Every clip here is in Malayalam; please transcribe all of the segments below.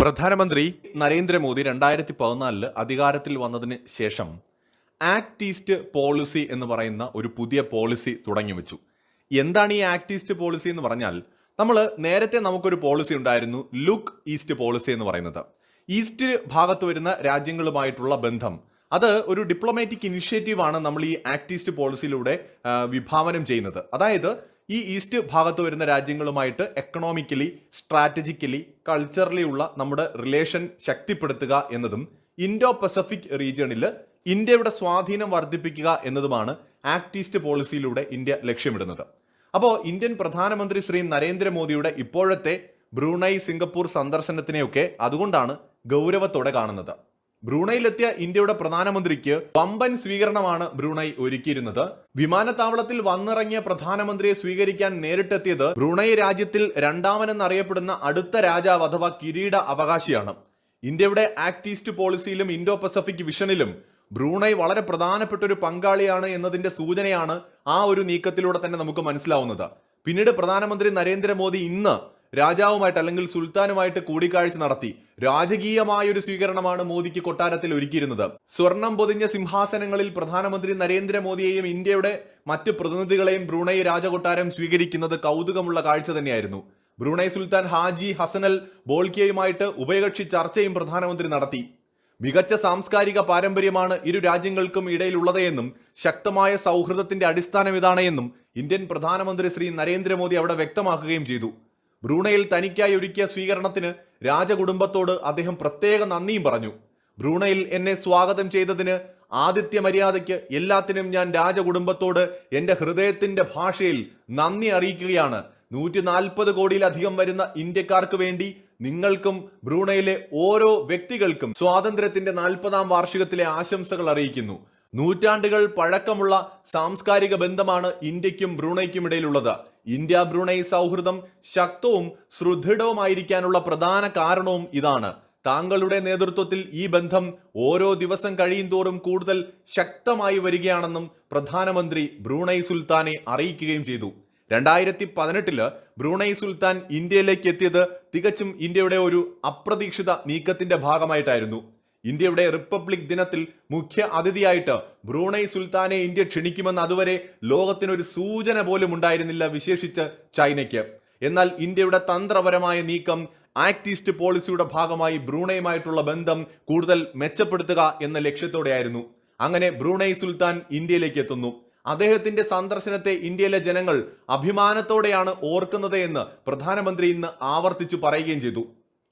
പ്രധാനമന്ത്രി നരേന്ദ്രമോദി രണ്ടായിരത്തി പതിനാലിൽ അധികാരത്തിൽ വന്നതിന് ശേഷം ആക്ട് ഈസ്റ്റ് പോളിസി എന്ന് പറയുന്ന ഒരു പുതിയ പോളിസി തുടങ്ങി വെച്ചു. എന്താണ് ഈ ആക്ട് ഈസ്റ്റ് പോളിസി എന്ന് പറഞ്ഞാൽ നമ്മൾ നേരത്തെ നമുക്കൊരു പോളിസി ഉണ്ടായിരുന്നു ലുക്ക് ഈസ്റ്റ് പോളിസി എന്ന് പറയുന്നത്. ഈസ്റ്റ് ഭാഗത്ത് വരുന്ന രാജ്യങ്ങളുമായിട്ടുള്ള ബന്ധം. അത് ഒരു ഡിപ്ലോമാറ്റിക് ഇനിഷ്യേറ്റീവാണ് നമ്മൾ ഈ ആക്ട് ഈസ്റ്റ് പോളിസിയിലൂടെ വിഭാവനം ചെയ്യുന്നത്. അതായത് ഈ ഈസ്റ്റ് ഭാഗത്ത് വരുന്ന രാജ്യങ്ങളുമായിട്ട് എക്കണോമിക്കലി സ്ട്രാറ്റജിക്കലി കൾച്ചറലി ഉള്ള നമ്മുടെ റിലേഷൻ ശക്തിപ്പെടുത്തുക എന്നതും ഇൻഡോ പസഫിക് റീജിയണിൽ ഇന്ത്യയുടെ സ്വാധീനം വർദ്ധിപ്പിക്കുക എന്നതുമാണ് ആക്ട് ഈസ്റ്റ് പോളിസിയിലൂടെ ഇന്ത്യ ലക്ഷ്യമിടുന്നത്. അപ്പോൾ ഇന്ത്യൻ പ്രധാനമന്ത്രി ശ്രീ നരേന്ദ്രമോദിയുടെ ഇപ്പോഴത്തെ ബ്രൂണൈ സിംഗപ്പൂർ സന്ദർശനത്തിനെയൊക്കെ അതുകൊണ്ടാണ് ഗൗരവത്തോടെ കാണുന്നത്. ബ്രൂണയിലെത്തിയ ഇന്ത്യയുടെ പ്രധാനമന്ത്രിക്ക് വമ്പൻ സ്വീകരണമാണ് ബ്രൂണൈ ഒരുക്കിയിരുന്നത്. വിമാനത്താവളത്തിൽ വന്നിറങ്ങിയ പ്രധാനമന്ത്രിയെ സ്വീകരിക്കാൻ നേരിട്ടെത്തിയത് ബ്രൂണൈ രാജ്യത്തിൽ രണ്ടാമനെന്നറിയപ്പെടുന്ന അടുത്ത രാജാവ് അഥവാ കിരീട അവകാശിയാണ്. ഇന്ത്യയുടെ ആക്ട് ഈസ്റ്റ് പോളിസിയിലും ഇൻഡോ പസഫിക് വിഷനിലും ബ്രൂണൈ വളരെ പ്രധാനപ്പെട്ട ഒരു പങ്കാളിയാണ് എന്നതിന്റെ സൂചനയാണ് ആ ഒരു നീക്കത്തിലൂടെ തന്നെ നമുക്ക് മനസ്സിലാവുന്നത്. പിന്നീട് പ്രധാനമന്ത്രി നരേന്ദ്രമോദി ഇന്ന് രാജാവുമായിട്ട് അല്ലെങ്കിൽ സുൽത്താനുമായിട്ട് കൂടിക്കാഴ്ച നടത്തി രാജകീയമായ ഒരു സ്വീകരണമാണ് മോദിക്ക് കൊട്ടാരത്തിൽ ഒരുക്കിയിരുന്നത്. സ്വർണം പൊതിഞ്ഞ സിംഹാസനങ്ങളിൽ പ്രധാനമന്ത്രി നരേന്ദ്രമോദിയെയും ഇന്ത്യയുടെ മറ്റ് പ്രതിനിധികളെയും ബ്രൂണൈ രാജകൊട്ടാരം സ്വീകരിക്കുന്നത് കൗതുകമുള്ള കാഴ്ച തന്നെയായിരുന്നു. ബ്രൂണൈ സുൽത്താൻ ഹാജി ഹസനൽ ബോൾക്കിയയുമായിട്ട് ഉഭയകക്ഷി ചർച്ചയും പ്രധാനമന്ത്രി നടത്തി. മികച്ച സാംസ്കാരിക പാരമ്പര്യമാണ് ഇരു രാജ്യങ്ങൾക്കും ഇടയിലുള്ളതെന്നും ശക്തമായ സൗഹൃദത്തിന്റെ അടിസ്ഥാനം ഇതാണ് എന്നും ഇന്ത്യൻ പ്രധാനമന്ത്രി ശ്രീ നരേന്ദ്രമോദി അവിടെ വ്യക്തമാക്കുകയും ചെയ്തു. ബ്രൂണയിൽ തനിക്കായി ഒരുക്കിയ സ്വീകരണത്തിന് രാജകുടുംബത്തോട് അദ്ദേഹം പ്രത്യേക നന്ദിയും പറഞ്ഞു. ബ്രൂണയിൽ എന്നെ സ്വാഗതം ചെയ്തതിന് ആദിത്യ മര്യാദയ്ക്ക് എല്ലാത്തിനും ഞാൻ രാജകുടുംബത്തോട് എന്റെ ഹൃദയത്തിന്റെ ഭാഷയിൽ നന്ദി അറിയിക്കുകയാണ്. നൂറ്റി നാൽപ്പത് കോടിയിലധികം വരുന്ന ഇന്ത്യക്കാർക്ക് വേണ്ടി നിങ്ങൾക്കും ബ്രൂണയിലെ ഓരോ വ്യക്തികൾക്കും സ്വാതന്ത്ര്യത്തിന്റെ നാൽപ്പതാം വാർഷികത്തിലെ ആശംസകൾ അറിയിക്കുന്നു. നൂറ്റാണ്ടുകൾ പഴക്കമുള്ള സാംസ്കാരിക ബന്ധമാണ് ഇന്ത്യക്കും ബ്രൂണയ്ക്കും ഇടയിലുള്ളത്. ഇന്ത്യ ബ്രൂണൈ സൗഹൃദം ശക്തവും സുദൃഢവുമായിരിക്കാനുള്ള പ്രധാന കാരണവും ഇതാണ്. താങ്കളുടെ നേതൃത്വത്തിൽ ഈ ബന്ധം ഓരോ ദിവസം കഴിയും തോറും കൂടുതൽ ശക്തമായി വരികയാണെന്നും പ്രധാനമന്ത്രി ബ്രൂണൈ സുൽത്താനെ അറിയിക്കുകയും ചെയ്തു. രണ്ടായിരത്തി പതിനെട്ടിൽ ബ്രൂണൈ സുൽത്താൻ ഇന്ത്യയിലേക്ക് എത്തിയത് തികച്ചും ഇന്ത്യയുടെ ഒരു അപ്രതീക്ഷിത നീക്കത്തിന്റെ ഭാഗമായിട്ടായിരുന്നു. ഇന്ത്യയുടെ റിപ്പബ്ലിക് ദിനത്തിൽ മുഖ്യ അതിഥിയായിട്ട് ബ്രൂണൈ സുൽത്താനെ ഇന്ത്യ ക്ഷണിക്കുമെന്ന് അതുവരെ ലോകത്തിനൊരു സൂചന പോലും ഉണ്ടായിരുന്നില്ല വിശേഷിച്ച് ചൈനയ്ക്ക്. എന്നാൽ ഇന്ത്യയുടെ തന്ത്രപരമായ നീക്കം ആക്ട് ഈസ്റ്റ് പോളിസിയുടെ ഭാഗമായി ബ്രൂണയുമായിട്ടുള്ള ബന്ധം കൂടുതൽ മെച്ചപ്പെടുത്തുക എന്ന ലക്ഷ്യത്തോടെയായിരുന്നു. അങ്ങനെ ബ്രൂണൈ സുൽത്താൻ ഇന്ത്യയിലേക്ക് എത്തുന്നു. അദ്ദേഹത്തിന്റെ സന്ദർശനത്തെ ഇന്ത്യയിലെ ജനങ്ങൾ അഭിമാനത്തോടെയാണ് ഓർക്കുന്നത് എന്ന് പ്രധാനമന്ത്രി ഇന്ന് ആവർത്തിച്ചു പറയുകയും ചെയ്തു.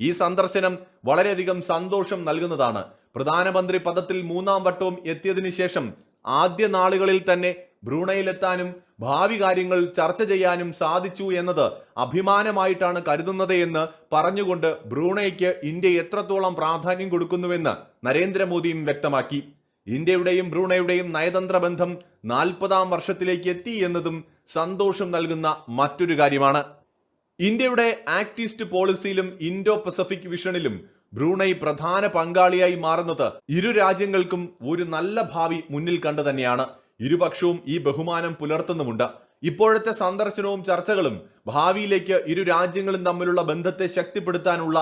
ഈ സന്ദർശനം വളരെയധികം സന്തോഷം നൽകുന്നതാണ്. പ്രധാനമന്ത്രി പദത്തിൽ മൂന്നാം വട്ടവും എത്തിയതിനു ശേഷം ആദ്യ നാളുകളിൽ തന്നെ ബ്രൂണയിലെത്താനും ഭാവി കാര്യങ്ങൾ ചർച്ച ചെയ്യാനും സാധിച്ചു എന്നത് അഭിമാനമായിട്ടാണ് കരുതുന്നത് എന്ന് പറഞ്ഞുകൊണ്ട് ബ്രൂണയ്ക്ക് ഇന്ത്യ എത്രത്തോളം പ്രാധാന്യം കൊടുക്കുന്നുവെന്ന് നരേന്ദ്രമോദിയും വ്യക്തമാക്കി. ഇന്ത്യയുടെയും ബ്രൂണയുടെയും നയതന്ത്ര ബന്ധം നാൽപ്പതാം വർഷത്തിലേക്ക് എത്തി എന്നതും സന്തോഷം നൽകുന്ന മറ്റൊരു കാര്യമാണ്. ഇന്ത്യയുടെ ആക്ട് ഈസ്റ്റ് പോളിസിയിലും ഇൻഡോ പസഫിക് വിഷനിലും ബ്രൂണൈ പ്രധാന പങ്കാളിയായി മാറുന്നത് ഇരു രാജ്യങ്ങൾക്കും ഒരു നല്ല ഭാവി മുന്നിൽ കണ്ടു തന്നെയാണ്. ഇരുപക്ഷവും ഈ ബഹുമാനം പുലർത്തുന്നുമുണ്ട്. ഇപ്പോഴത്തെ സന്ദർശനവും ചർച്ചകളും ഭാവിയിലേക്ക് ഇരു രാജ്യങ്ങളും തമ്മിലുള്ള ബന്ധത്തെ ശക്തിപ്പെടുത്താനുള്ള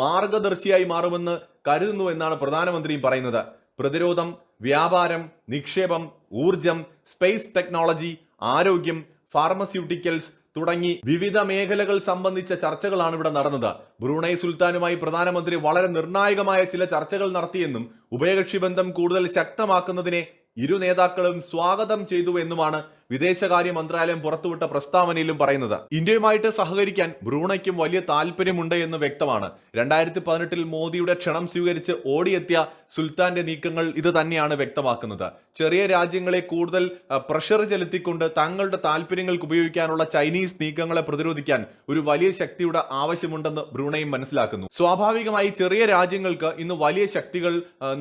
മാർഗദർശിയായി മാറുമെന്ന് കരുതുന്നു എന്നാണ് പ്രധാനമന്ത്രിയും പറയുന്നത്. പ്രതിരോധം വ്യാപാരം നിക്ഷേപം ഊർജം സ്പേസ് ടെക്നോളജി ആരോഗ്യം ഫാർമസ്യൂട്ടിക്കൽസ് തുടങ്ങി വിവിധ മേഖലകൾ സംബന്ധിച്ച ചർച്ചകളാണ് ഇവിടെ നടന്നത്. ബ്രൂണൈ സുൽത്താനുമായി പ്രധാനമന്ത്രി വളരെ നിർണായകമായ ചില ചർച്ചകൾ നടത്തിയെന്നും ഉഭയകക്ഷി ബന്ധം കൂടുതൽ ശക്തമാക്കുന്നതിനെ ഇരു നേതാക്കളും സ്വാഗതം ചെയ്തു എന്നുമാണ് വിദേശകാര്യ മന്ത്രാലയം പുറത്തുവിട്ട പ്രസ്താവനയിലും പറയുന്നത് ഇന്ത്യയുമായിട്ട് സഹകരിക്കാൻ ബ്രൂണയ്ക്കും വലിയ താല്പര്യമുണ്ട് എന്ന് വ്യക്തമാണ്. രണ്ടായിരത്തി പതിനെട്ടിൽ മോദിയുടെ ക്ഷണം സ്വീകരിച്ച് ഓടിയെത്തിയ സുൽത്താന്റെ നീക്കങ്ങൾ ഇത് തന്നെയാണ് വ്യക്തമാക്കുന്നത്. ചെറിയ രാജ്യങ്ങളെ കൂടുതൽ പ്രഷർ ചെലുത്തിക്കൊണ്ട് തങ്ങളുടെ താല്പര്യങ്ങൾക്ക് ഉപയോഗിക്കാനുള്ള ചൈനീസ് നീക്കങ്ങളെ പ്രതിരോധിക്കാൻ ഒരു വലിയ ശക്തിയുടെ ആവശ്യമുണ്ടെന്ന് ബ്രൂണയും മനസ്സിലാക്കുന്നു. സ്വാഭാവികമായി ചെറിയ രാജ്യങ്ങൾക്ക് ഇന്ന് വലിയ ശക്തികൾ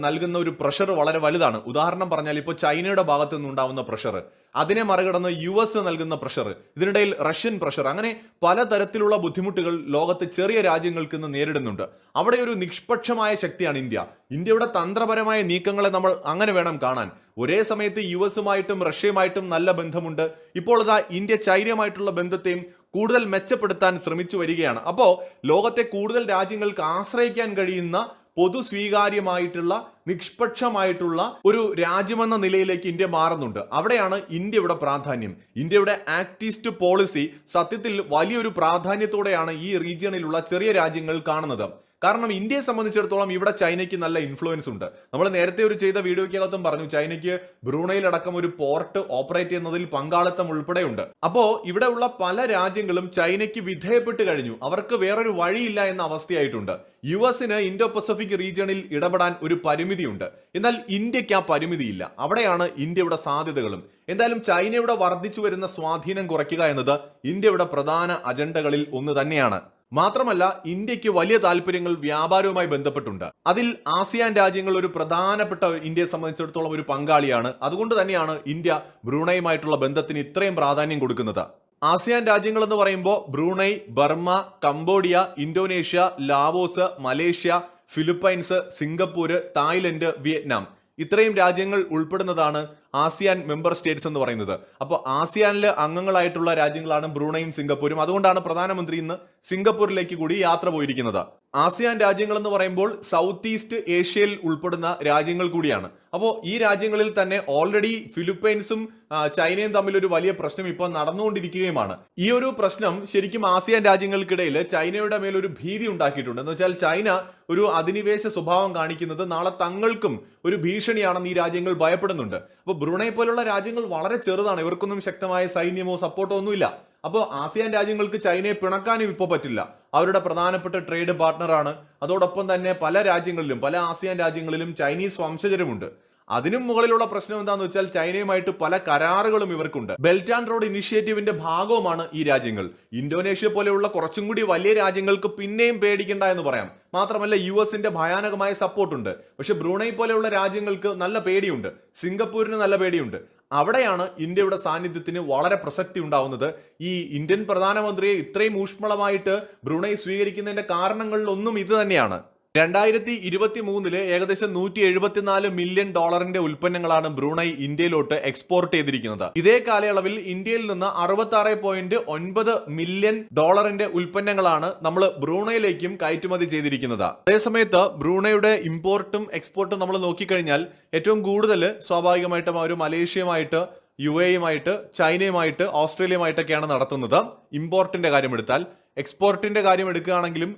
നൽകുന്ന ഒരു പ്രഷർ വളരെ വലുതാണ്. ഉദാഹരണം പറഞ്ഞാൽ ഇപ്പോൾ ചൈനയുടെ ഭാഗത്തു നിന്നുണ്ടാവുന്ന പ്രഷർ അതിനെ മറികടന്ന് യു എസ് നൽകുന്ന പ്രഷർ ഇതിനിടയിൽ റഷ്യൻ പ്രഷർ അങ്ങനെ പലതരത്തിലുള്ള ബുദ്ധിമുട്ടുകൾ ലോകത്ത് ചെറിയ രാജ്യങ്ങൾക്ക് ഇന്ന് നേരിടുന്നുണ്ട്. അവിടെ ഒരു നിഷ്പക്ഷമായ ശക്തിയാണ് ഇന്ത്യ. ഇന്ത്യയുടെ തന്ത്രപരമായ നീക്കങ്ങളെ നമ്മൾ അങ്ങനെ വേണം കാണാൻ. ഒരേ സമയത്ത് യു എസുമായിട്ടും റഷ്യയുമായിട്ടും നല്ല ബന്ധമുണ്ട്. ഇപ്പോൾ ഇതാ ഇന്ത്യ ചൈനയുമായിട്ടുള്ള ബന്ധത്തെയും കൂടുതൽ മെച്ചപ്പെടുത്താൻ ശ്രമിച്ചു വരികയാണ്. അപ്പോൾ ലോകത്തെ കൂടുതൽ രാജ്യങ്ങൾക്ക് ആശ്രയിക്കാൻ കഴിയുന്ന പൊതു സ്വീകാര്യമായിട്ടുള്ള നിഷ്പക്ഷമായിട്ടുള്ള ഒരു രാജ്യമെന്ന നിലയിലേക്ക് ഇന്ത്യ മാറുന്നുണ്ട്. അവിടെയാണ് ഇന്ത്യയുടെ പ്രാധാന്യം. ഇന്ത്യയുടെ ആക്ടിസ്റ്റ് പോളിസി സത്യത്തിൽ വലിയൊരു പ്രാധാന്യത്തോടെയാണ് ഈ റീജിയണിലുള്ള ചെറിയ രാജ്യങ്ങൾ കാണുന്നത്. കാരണം ഇന്ത്യയെ സംബന്ധിച്ചിടത്തോളം ഇവിടെ ചൈനയ്ക്ക് നല്ല ഇൻഫ്ലുവൻസ് ഉണ്ട്. നമ്മൾ നേരത്തെ ഒരു ചെയ്ത വീഡിയോയ്ക്കകത്തും പറഞ്ഞു ചൈനയ്ക്ക് ബ്രൂണയിലടക്കം ഒരു പോർട്ട് ഓപ്പറേറ്റ് ചെയ്യുന്നതിൽ പങ്കാളിത്തം ഉൾപ്പെടെയുണ്ട്. അപ്പോ ഇവിടെ ഉള്ള പല രാജ്യങ്ങളും ചൈനയ്ക്ക് വിധേയപ്പെട്ട് കഴിഞ്ഞു. അവർക്ക് വേറൊരു വഴിയില്ല എന്ന അവസ്ഥയായിട്ടുണ്ട്. യു എസിന് ഇൻഡോ പസഫിക് റീജിയണിൽ ഇടപെടാൻ ഒരു പരിമിതിയുണ്ട്. എന്നാൽ ഇന്ത്യയ്ക്ക് ആ പരിമിതിയില്ല. അവിടെയാണ് ഇന്ത്യയുടെ സാധ്യതകളും. എന്തായാലും ചൈനയുടെ വർദ്ധിച്ചു വരുന്ന സ്വാധീനം കുറയ്ക്കുക എന്നത് ഇന്ത്യയുടെ പ്രധാന അജണ്ടകളിൽ ഒന്ന് തന്നെയാണ്. മാത്രമല്ല ഇന്ത്യയ്ക്ക് വലിയ താല്പര്യങ്ങൾ വ്യാപാരവുമായി ബന്ധപ്പെട്ടുണ്ട്. അതിൽ ആസിയാൻ രാജ്യങ്ങൾ ഒരു പ്രധാനപ്പെട്ട ഇന്ത്യയെ സംബന്ധിച്ചിടത്തോളം ഒരു പങ്കാളിയാണ്. അതുകൊണ്ട് തന്നെയാണ് ഇന്ത്യ ബ്രൂണയുമായിട്ടുള്ള ബന്ധത്തിന് ഇത്രയും പ്രാധാന്യം കൊടുക്കുന്നത്. ആസിയാൻ രാജ്യങ്ങൾ എന്ന് പറയുമ്പോൾ Brunei Burma Cambodia Indonesia Laos Malaysia Philippines Singapore Thailand Vietnam. ഇത്രയും രാജ്യങ്ങൾ ഉൾപ്പെടുന്നതാണ് ആസിയാൻ മെമ്പർ സ്റ്റേറ്റ്സ് എന്ന് പറയുന്നത്. അപ്പോൾ ആസിയാനിലെ അംഗങ്ങളായിട്ടുള്ള രാജ്യങ്ങളാണ് ബ്രൂണയും സിംഗപ്പൂരും. അതുകൊണ്ടാണ് പ്രധാനമന്ത്രി ഇന്ന് സിംഗപ്പൂരിലേക്ക് കൂടി യാത്ര പോയിരിക്കുന്നത്. ആസിയാൻ രാജ്യങ്ങൾ എന്ന് പറയുമ്പോൾ സൗത്ത് ഈസ്റ്റ് ഏഷ്യയിൽ ഉൾപ്പെടുന്ന രാജ്യങ്ങൾ കൂടിയാണ്. അപ്പോൾ ഈ രാജ്യങ്ങളിൽ തന്നെ ഓൾറെഡി ഫിലിപ്പൈൻസും ചൈനയും തമ്മിൽ ഒരു വലിയ പ്രശ്നം ഇപ്പോൾ നടന്നുകൊണ്ടിരിക്കുകയുമാണ്. ഈ ഒരു പ്രശ്നം ശരിക്കും ആസിയാൻ രാജ്യങ്ങൾക്കിടയിൽ ചൈനയുടെ മേൽ ഒരു ഭീതി ഉണ്ടാക്കിയിട്ടുണ്ട്. എന്ന് വെച്ചാൽ ചൈന ഒരു അധിനിവേശ സ്വഭാവം കാണിക്കുന്നത് നാളെ തങ്ങൾക്കും ഒരു ഭീഷണിയാണെന്ന് ഈ രാജ്യങ്ങൾ ഭയപ്പെടുന്നുണ്ട്. അപ്പോൾ ബ്രൂണൈ പോലുള്ള രാജ്യങ്ങൾ വളരെ ചെറുതാണ്. ഇവർക്കൊന്നും ശക്തമായ സൈന്യമോ സപ്പോർട്ടോ ഒന്നുമില്ല. അപ്പോൾ ആസിയാൻ രാജ്യങ്ങൾക്ക് ചൈനയെ പിണക്കാനും ഇപ്പോൾ പറ്റില്ല. അവരുടെ പ്രധാനപ്പെട്ട ട്രേഡ് പാർട്ട്ണറാണ് അതോടൊപ്പം തന്നെ പല രാജ്യങ്ങളിലും പല ആസിയാൻ രാജ്യങ്ങളിലും ചൈനീസ് വംശജരുമുണ്ട്. അതിനും മുകളിലുള്ള പ്രശ്നം എന്താന്ന് വെച്ചാൽ ചൈനയുമായിട്ട് പല കരാറുകളും ഇവർക്കുണ്ട്. ബെൽറ്റ് ആൻഡ് റോഡ് ഇനിഷ്യേറ്റീവിന്റെ ഭാഗവുമാണ് ഈ രാജ്യങ്ങൾ. ഇന്തോനേഷ്യ പോലെയുള്ള കുറച്ചും കൂടി വലിയ രാജ്യങ്ങൾക്ക് പിന്നെയും പേടിക്കണ്ട എന്ന് പറയാം. മാത്രമല്ല യു എസിന്റെ ഭയാനകമായ സപ്പോർട്ടുണ്ട് പക്ഷെ ബ്രൂണൈ പോലെയുള്ള രാജ്യങ്ങൾക്ക് നല്ല പേടിയുണ്ട്. സിംഗപ്പൂരിന് നല്ല പേടിയുണ്ട്. അവിടെയാണ് ഇന്ത്യയുടെ സാന്നിധ്യത്തിന് വളരെ പ്രസക്തി ഉണ്ടാവുന്നത്. ഈ ഇന്ത്യൻ പ്രധാനമന്ത്രിയെ ഇത്രയും ഊഷ്മളമായിട്ട് ബ്രൂണൈ സ്വീകരിക്കുന്നതിന്റെ കാരണങ്ങളിലൊന്നും ഇത് തന്നെയാണ്. രണ്ടായിരത്തി ഇരുപത്തി മൂന്നിൽ ഏകദേശം നൂറ്റി എഴുപത്തിനാല് മില്യൺ ഡോളറിന്റെ ഉൽപ്പന്നങ്ങളാണ് ബ്രൂണൈ ഇന്ത്യയിലോട്ട് എക്സ്പോർട്ട് ചെയ്തിരിക്കുന്നത്. ഇതേ കാലയളവിൽ ഇന്ത്യയിൽ നിന്ന് അറുപത്തി പോയിന്റ് ഒൻപത് മില്യൺ ഡോളറിന്റെ ഉൽപ്പന്നങ്ങളാണ് നമ്മൾ ബ്രൂണയിലേക്കും കയറ്റുമതി ചെയ്തിരിക്കുന്നത്. അതേസമയത്ത് ബ്രൂണയുടെ ഇമ്പോർട്ടും എക്സ്പോർട്ടും നമ്മൾ നോക്കിക്കഴിഞ്ഞാൽ ഏറ്റവും കൂടുതൽ സ്വാഭാവികമായിട്ടും അവർ മലേഷ്യയുമായിട്ട് യു എയുമായിട്ട് ചൈനയുമായിട്ട് ഓസ്ട്രേലിയയുമായിട്ടൊക്കെയാണ് നടത്തുന്നത്. ഇമ്പോർട്ടിന്റെ കാര്യം എടുത്താൽ എക്സ്പോർട്ടിന്റെ കാര്യം എടുക്കുകയാണെങ്കിലും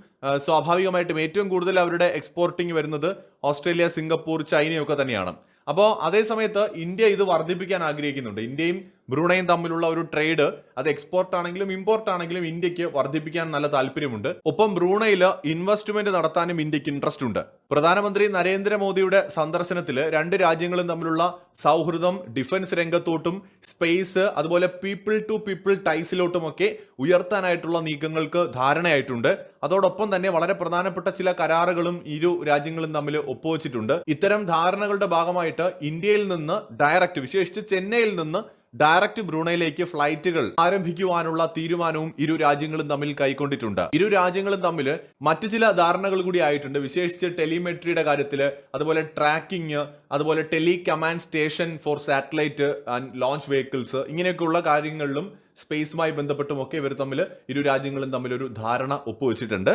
സ്വാഭാവികമായിട്ടും ഏറ്റവും കൂടുതൽ അവരുടെ എക്സ്പോർട്ടിങ് വരുന്നത് ഓസ്ട്രേലിയ സിംഗപ്പൂർ ചൈനയൊക്കെ തന്നെയാണ്. അപ്പോൾ അതേസമയത്ത് ഇന്ത്യ ഇത് വർദ്ധിപ്പിക്കാൻ ആഗ്രഹിക്കുന്നുണ്ട്. ഇന്ത്യയും ബ്രൂണയും തമ്മിലുള്ള ഒരു ട്രേഡ് അത് എക്സ്പോർട്ട് ആണെങ്കിലും ഇമ്പോർട്ട് ആണെങ്കിലും ഇന്ത്യയ്ക്ക് വർദ്ധിപ്പിക്കാൻ നല്ല താല്പര്യമുണ്ട്. ഒപ്പം ബ്രൂണയിൽ ഇൻവെസ്റ്റ്മെന്റ് നടത്താനും ഇന്ത്യയ്ക്ക് ഇൻട്രസ്റ്റ് ഉണ്ട്. പ്രധാനമന്ത്രി നരേന്ദ്രമോദിയുടെ സന്ദർശനത്തിൽ രണ്ട് രാജ്യങ്ങളും തമ്മിലുള്ള സൗഹൃദം ഡിഫൻസ് രംഗത്തോട്ടും സ്പേസ് അതുപോലെ പീപ്പിൾ ടു പീപ്പിൾ ടൈസിലോട്ടും ടൈസിലോട്ടുമൊക്കെ ഉയർത്താനായിട്ടുള്ള നീക്കങ്ങൾക്ക് ധാരണയായിട്ടുണ്ട്. അതോടൊപ്പം തന്നെ വളരെ പ്രധാനപ്പെട്ട ചില കരാറുകളും ഇരു രാജ്യങ്ങളും തമ്മിൽ ഒപ്പുവച്ചിട്ടുണ്ട്. ഇത്തരം ധാരണകളുടെ ഭാഗമായിട്ട് ഇന്ത്യയിൽ നിന്ന് ഡയറക്റ്റ് വിശേഷിച്ച് ചെന്നൈയിൽ നിന്ന് ഡയറക്റ്റ് ബ്രൂണയിലേക്ക് ഫ്ലൈറ്റുകൾ ആരംഭിക്കുവാനുള്ള തീരുമാനവും ഇരു രാജ്യങ്ങളും തമ്മിൽ കൈക്കൊണ്ടിട്ടുണ്ട്. ഇരു രാജ്യങ്ങളും തമ്മിൽ മറ്റു ചില ധാരണകൾ കൂടി ആയിട്ടുണ്ട്. വിശേഷിച്ച് ടെലിമെട്രിയുടെ കാര്യത്തിൽ അതുപോലെ ട്രാക്കിംഗ് അതുപോലെ telecommand station for satellite and launch vehicles ഇങ്ങനെയൊക്കെയുള്ള കാര്യങ്ങളിലും സ്പേസുമായി ബന്ധപ്പെട്ടുമൊക്കെ ഇവർ തമ്മിൽ ഇരു രാജ്യങ്ങളും തമ്മിൽ ഒരു ധാരണ ഒപ്പുവെച്ചിട്ടുണ്ട്.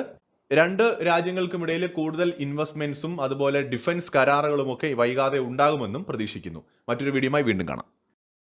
രണ്ട് രാജ്യങ്ങൾക്കുമിടയിൽ കൂടുതൽ ഇൻവെസ്റ്റ്മെന്റ്സും അതുപോലെ ഡിഫൻസ് കരാറുകളും ഒക്കെ വൈകാതെ ഉണ്ടാകുമെന്നും പ്രതീക്ഷിക്കുന്നു. മറ്റൊരു വീഡിയോയുമായി വീണ്ടും കാണാം.